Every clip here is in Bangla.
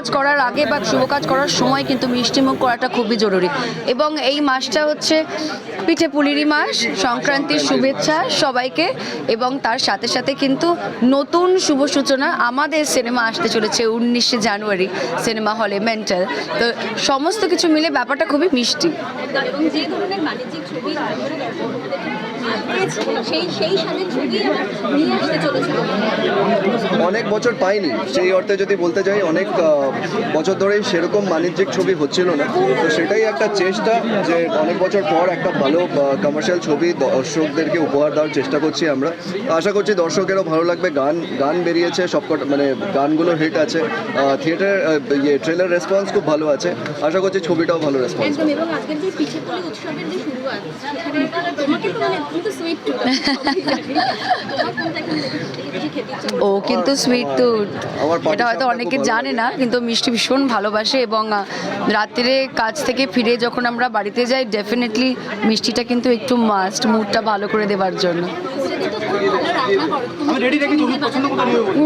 কাজ করার আগে বা শুভ কাজ করার সময় কিন্তু মিষ্টিমুখ করাটা খুবই জরুরি। এবং এই মাসটা হচ্ছে পিঠে পুলিরি মাস, সংক্রান্তির শুভেচ্ছা সবাইকে এবং তার সাথে সাথে কিন্তু নতুন শুভ সূচনা আমাদের সিনেমা আসতে চলেছে উনিশে জানুয়ারি, সিনেমা হলে মেন্টাল। তো সমস্ত কিছু মিলে ব্যাপারটা খুবই মিষ্টি। সেই সেই সালের ছবি নিয়ে আসতে চলেছে। অনেক বছর পাইনি। সেই অর্থে যদি বলতে চাই অনেক বছর ধরেই সেরকম বাণিজ্যিক ছবি হচ্ছিল না। তো সেটাই একটা চেষ্টা যে অনেক বছর পর একটা ভালো কমার্শিয়াল ছবি দর্শকদেরকে উপহার দেওয়ার চেষ্টা করছি আমরা। আশা করছি দর্শকেরও ভালো লাগবে। গান গান বেরিয়েছে সবকটা মানে গানগুলো হিট আছে। থিয়েটার ইয়ে ট্রেলার রেসপন্স খুব ভালো আছে। আশা করছি ছবিটাও ভালো রেসপন্স মানে ইচ্ছে ও কিন্তু সুইট তো এটা হয়তো অনেকে জানে না কিন্তু মিষ্টি ভীষণ ভালোবাসে এবং রাত্রে কাজ থেকে ফিরে যখন আমরা বাড়িতে যাই ডেফিনেটলি মিষ্টিটা কিন্তু একটু মাস্ট মুডটা ভালো করে দেওয়ার জন্য।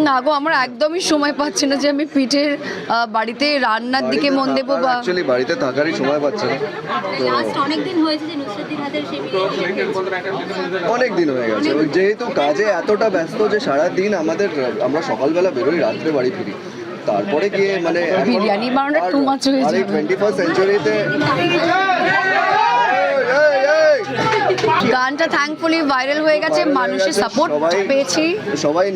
না গো আমার একদমই সময় পাচ্ছি না যে আমি পিঠের বাড়িতে রান্নার দিকে মন দেবো বা অ্যাকচুয়ালি বাড়িতে থাকারই সময় পাচ্ছে না। অনেক দিন হয়েছে যে নুসরাতির হাতের অনেক দিন হয়ে গেছে। যেহেতু কাজে এতটা ব্যস্ত যে সারা দিন আমাদের আমরা সকালবেলা বেরোই রাত্রে বাড়ি ফিরি। তারপরে গিয়ে মানে বিরিয়ানি বানানোটা too much হয়ে টোয়েন্টি ফার্স্ট সেঞ্চুরিতে গানটা থ্যাঙ্কফুলি ভাইরাল হয়ে গেছে মানুষের সাপোর্ট পেয়েছি। সবাই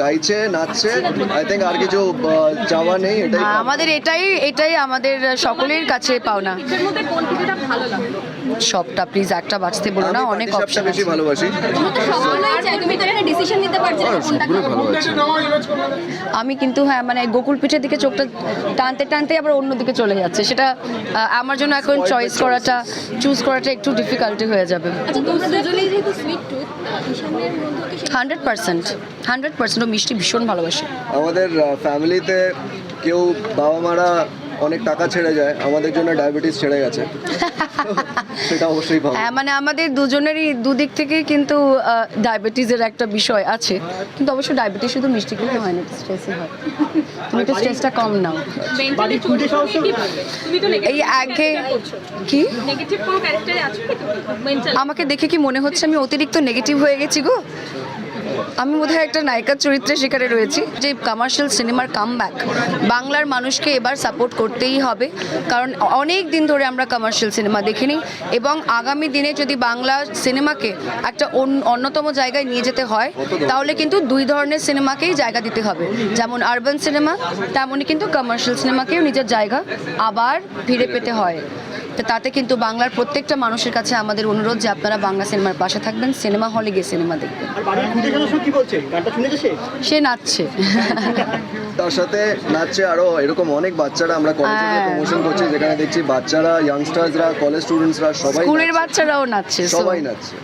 গাইছে নাচছে আই থিঙ্ক আর কিছু যাওয়া চাওয়া নেই এটাই আমাদের এটাই এটাই আমাদের সকলের কাছে পাওনা। কোন ভালো লাগে সবটা প্লিজ একটা বাঁচতে বলো না অনেক অপশন বেশি আছে। ভালোবাসি। আমি কিন্তু হ্যাঁ মানে গোকুল পিঠের দিকে চোখটা টানতে টানতে আবার অন্যদিকে চলে যাচ্ছে। সেটা আমার জন্য এখন চয়েস করাটা চুজ করাটা একটু ডিফিকাল্টি হয়ে যাবে। আচ্ছা হান্ড্রেড পার্সেন্ট হান্ড্রেড পার্সেন্ট ও মিষ্টি ভীষণ ভালোবাসে। আমাদের ফ্যামিলিতে কেউ বাবা মারা অনেক টাকা ছেড়ে যায় আমাদের জন্য ডায়াবেটিস ছেড়ে গেছে। সেটা অবশ্যই ভালো হ্যাঁ মানে আমাদের দুজনেরই দুদিক থেকেই কিন্তু ডায়াবেটিসের একটা বিষয় আছে। কিন্তু অবশ্য ডায়াবেটিস শুধু মিষ্টি খেলে হয় না স্ট্রেসই হয়। তুমি একটু স্ট্রেসটা কম নাও। তো এই আগে কি? নেগেটিভ কোনো ক্যারেক্টারে আছো কি তুমি? মেন্টাল আমাকে দেখে কি মনে হচ্ছে আমি অতিরিক্ত নেগেটিভ হয়ে গেছি গো? আমি বোধহয় একটা নায়িকার চরিত্রে সেখানে রয়েছি, যে কমার্শিয়াল সিনেমার কামব্যাক বাংলার মানুষকে এবার সাপোর্ট করতেই হবে, কারণ অনেক দিন ধরে আমরা কমার্শিয়াল সিনেমা দেখিনি এবং আগামী দিনে যদি বাংলা সিনেমাকে একটা অন- অন্যতম জায়গায় নিয়ে যেতে হয়, তাহলে কিন্তু দুই ধরনের সিনেমাকেই জায়গা দিতে হবে। যেমন আরবান সিনেমা তেমনই কিন্তু কমার্শিয়াল সিনেমাকেও নিজের জায়গা আবার ফিরে পেতে হয়। তো তাতে কিন্তু বাংলার প্রত্যেকটা মানুষের কাছে আমাদের অনুরোধ যে আপনারা বাংলা সিনেমার পাশে থাকবেন সিনেমা হলে গিয়ে সিনেমা দেখবেন। সে নাচছে। তার সাথে নাচছে আরও এরকম অনেক বাচ্চারা আমরা কলেজে। প্রমোশন করছি যেখানে দেখছি বাচ্চারা ইয়াংস্টার্সরা কলেজ স্টুডেন্টসরা সবাই স্কুলের বাচ্চারাও নাচছে সবাই নাচছে।